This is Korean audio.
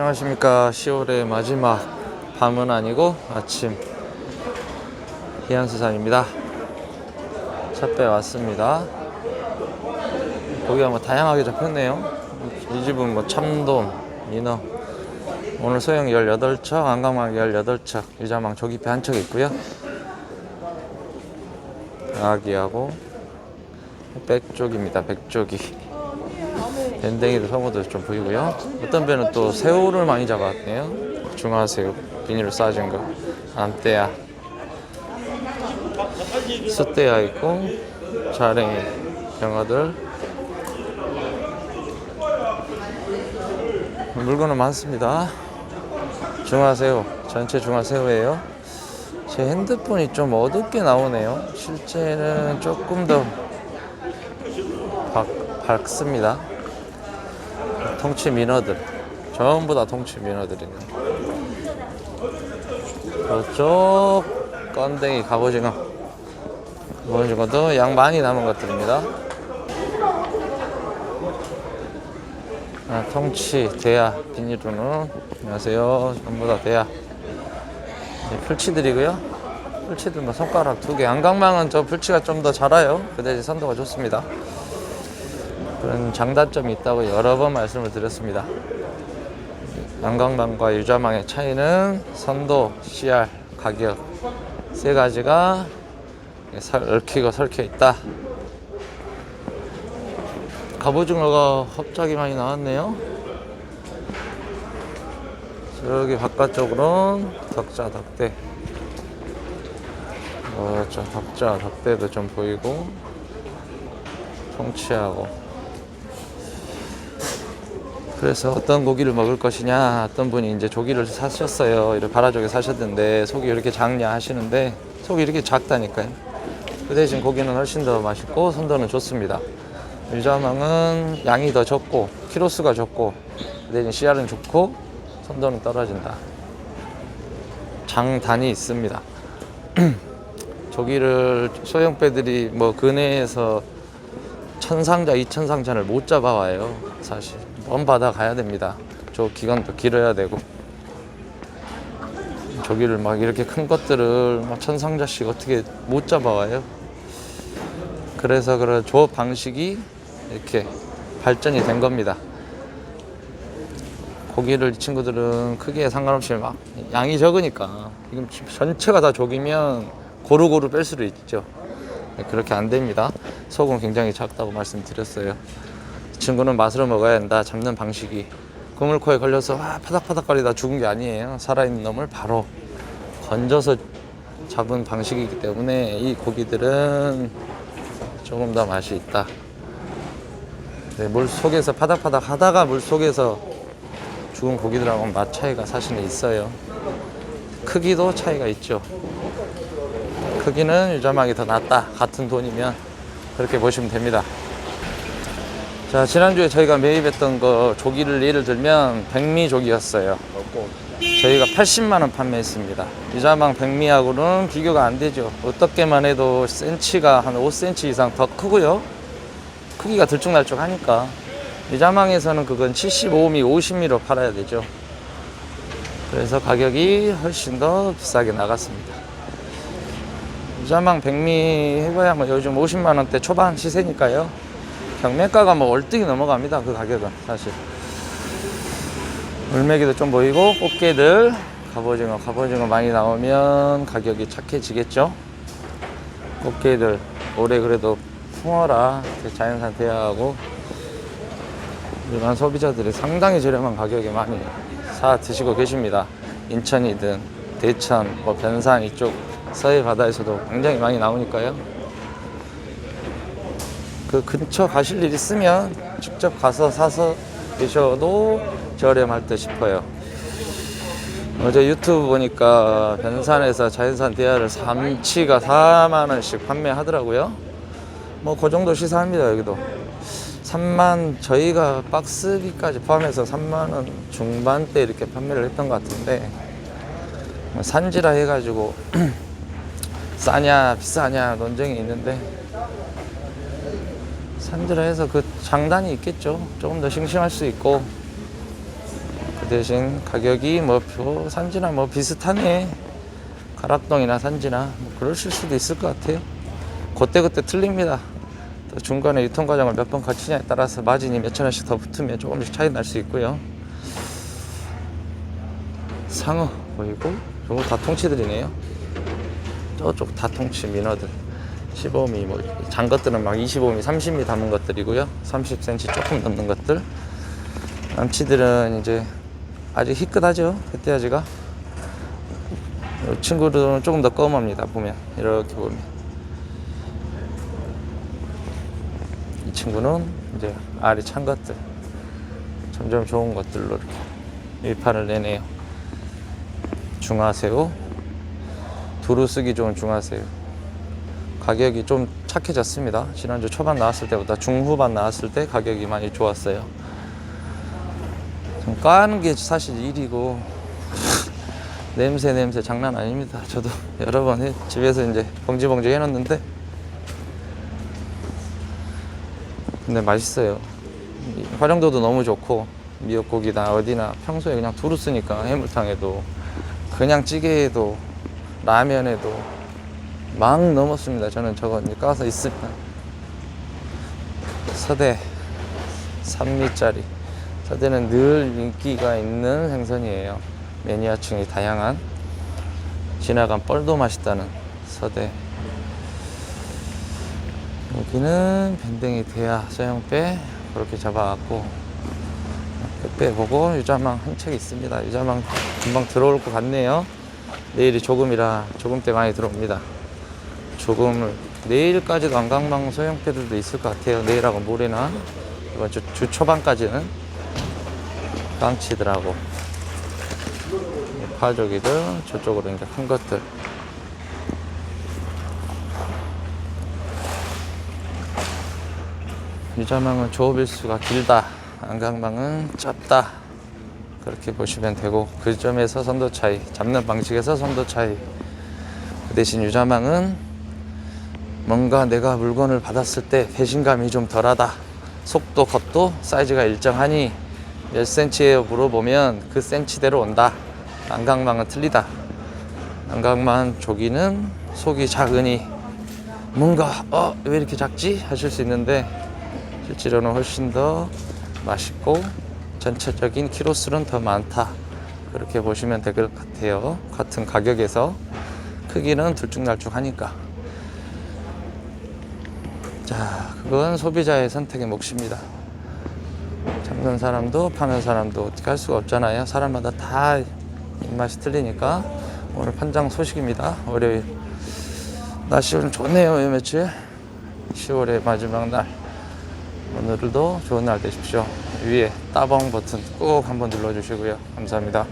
안녕하십니까. 10월의 마지막 밤은 아니고 아침 해안수산입니다. 찻배 왔습니다. 고기가 뭐 다양하게 잡혔네요. 이 집은 뭐 참돔, 민어. 오늘 소형 18척, 안강망 18척 유자망 조기패 한척 있고요. 아기하고 백쪽입니다. 백쪽이 밴댕이도 성어도 좀 보이고요. 어떤 배는 또 새우를 많이 잡았네요. 중화새우, 비닐로 싸진 거. 암대야. 숫대야 있고, 자랭이, 병어들. 물건은 많습니다. 중화새우, 전체 중화새우예요. 제 핸드폰이 좀 어둡게 나오네요. 실제는 조금 더 밝, 밝습니다. 통치 민어들. 전부 다 통치 민어들이네. 저쪽 건댕이 갑오징어. 갑오징어도 양 많이 남은 것들입니다. 아, 통치 대야 비닐로는 안녕하세요. 전부 다 대야. 네, 풀치들이고요. 풀치들 뭐 손가락 두개. 안강망은 저 풀치가 좀 더 자라요. 그 대신 선도가 좋습니다 그런 장단점이 있다고 여러 번 말씀을 드렸습니다. 양강망과 유자망의 차이는 선도, CR, 가격 세 가지가 설- 얽히고 설켜 있다. 갑오징어가 갑자기 많이 나왔네요. 저기 바깥쪽으로는 덕자, 덕대. 어, 저 덕자, 덕대도 좀 보이고 통치하고 그래서 어떤 고기를 먹을 것이냐 어떤 분이 이제 조기를 사셨어요. 이렇게 바라조개 사셨는데 속이 이렇게 작냐 하시는데 속이 이렇게 작다니까요. 그 대신 고기는 훨씬 더 맛있고 선도는 좋습니다. 유자망은 양이 더 적고 키로수가 적고 그 대신 씨알은 좋고 선도는 떨어진다. 장단이 있습니다. 조기를 소형 배들이 뭐 근해에서 천상자, 이천상자를 못 잡아와요. 사실 먼 바다 가야 됩니다. 저 기간도 길어야 되고 저기를 막 이렇게 큰 것들을 막 천상자씩 어떻게 못 잡아와요. 그래서 그런 조업 방식이 이렇게 발전이 된 겁니다. 고기를 이 친구들은 크기에 상관없이 막 양이 적으니까 지금 전체가 다 조기면 고루고루 뺄 수도 있죠. 네, 그렇게 안 됩니다. 속은 굉장히 작다고 말씀드렸어요. 이 친구는 맛으로 먹어야 된다. 잡는 방식이 그물코에 걸려서 와, 파닥파닥거리다 죽은 게 아니에요. 살아있는 놈을 바로 건져서 잡은 방식이기 때문에 이 고기들은 조금 더 맛이 있다. 네, 물 속에서 파닥파닥 하다가 물 속에서 죽은 고기들하고는 맛 차이가 사실은 있어요. 크기도 차이가 있죠. 크기는 유자망이 더 낫다. 같은 돈이면 그렇게 보시면 됩니다. 자, 지난주에 저희가 매입했던 거 조기를 예를 들면 백미 조기였어요. 저희가 80만 원 판매했습니다. 유자망 백미하고는 비교가 안 되죠. 어떻게만 해도 센치가 한 5cm 이상 더 크고요. 크기가 들쭉날쭉 하니까 유자망에서는 그건 75미, 50미로 팔아야 되죠. 그래서 가격이 훨씬 더 비싸게 나갔습니다. 유자망 백미 해봐야 뭐 요즘 50만 원대 초반 시세니까요. 경매가가 뭐 월등히 넘어갑니다. 그 가격은 사실. 물메기도 좀 보이고 꽃게들 갑오징어 갑오징어 많이 나오면 가격이 착해지겠죠. 꽃게들 올해 그래도 풍어라 자연산 대하하고 일반 소비자들이 상당히 저렴한 가격에 많이 사 드시고 계십니다. 인천이든 대천, 뭐 변산 이쪽 서해 바다에서도 굉장히 많이 나오니까요. 그 근처 가실 일 있으면 직접 가서 사서 드셔도 저렴할 듯 싶어요. 어제 유튜브 보니까 변산에서 자연산 대하를 삼치가 4만 원씩 판매하더라고요. 뭐 그 정도 시세합니다 여기도. 3만 저희가 박스비까지 포함해서 3만 원 중반대 이렇게 판매를 했던 것 같은데 뭐 산지라 해가지고 싸냐 비싸냐 논쟁이 있는데 산지라 해서 그 장단이 있겠죠. 조금 더 싱싱할 수 있고 그 대신 가격이 뭐 표- 산지나 뭐 비슷하네. 가락동이나 산지나 뭐 그러실 수도 있을 것 같아요. 그때그때 틀립니다. 또 중간에 유통 과정을 몇 번 거치냐에 따라서 마진이 몇천 원씩 더 붙으면 조금씩 차이 날 수 있고요. 상어 보이고 요거 다 통치들이네요. 저쪽 다 통치 민어들. 15미 뭐 장것들은 막 25미, 30미 담은 것들이고요. 30cm 조금 넘는 것들. 남치들은 이제 아직 희끗하죠. 햇대아지가. 이 친구들은 조금 더 검합니다. 보면 이렇게 보면 이 친구는 이제 알이 찬 것들 점점 좋은 것들로 이렇게 일판을 내네요. 중화새우 두루 쓰기 좋은 중화새우 가격이 좀 착해졌습니다. 지난주 초반 나왔을 때보다 중후반 나왔을 때 가격이 많이 좋았어요. 좀 까는 게 사실 일이고 냄새 냄새 장난 아닙니다. 저도 여러 번 해- 집에서 이제 봉지 봉지 해놨는데 근데 맛있어요. 이 활용도도 너무 좋고 미역국이나 어디나 평소에 그냥 두루 쓰니까 해물탕에도 그냥 찌개에도 라면에도 막 넘었습니다. 저는 저거 이제 까서 있으면 서대 3미짜리 서대는 늘 인기가 있는 생선이에요. 매니아층이 다양한 지나간 뻘도 맛있다는 서대 여기는 밴댕이 대야 소형배 그렇게 잡아갖고 끝배 보고 유자망 한 책 있습니다. 유자망 금방 들어올 것 같네요. 내일이 조금이라 조금 때 많이 들어옵니다. 조금을 내일까지도 안강망 소형배들도 있을 것 같아요. 내일하고 모레나 이번 주, 주 초반까지는 깡치들하고 파조기들 저쪽으로 이제 큰 것들. 유자망은 조업일수가 길다. 안강망은 짧다. 그렇게 보시면 되고 그 점에서 선도 차이 잡는 방식에서 선도 차이. 그 대신 유자망은 뭔가 내가 물건을 받았을 때 배신감이 좀 덜하다. 속도 겉도 사이즈가 일정하니 몇 센치예요 물어보면 그 센치대로 온다. 안강망은 틀리다. 안강망 조기는 속이 작으니 뭔가 어 왜 이렇게 작지? 하실 수 있는데 실제로는 훨씬 더 맛있고 전체적인 키로수는 더 많다. 그렇게 보시면 될 것 같아요. 같은 가격에서 크기는 들쭉날쭉하니까 자 그건 소비자의 선택의 몫입니다 잡는 사람도 파는 사람도 어떻게 할 수가 없잖아요 사람마다 다 입맛이 틀리니까 오늘 판장 소식입니다 월요일 날씨 오늘 좋네요 이 며칠 10월의 마지막 날 오늘도 좋은 날 되십시오. 위에 따봉 버튼 꼭 한번 눌러주시고요. 감사합니다.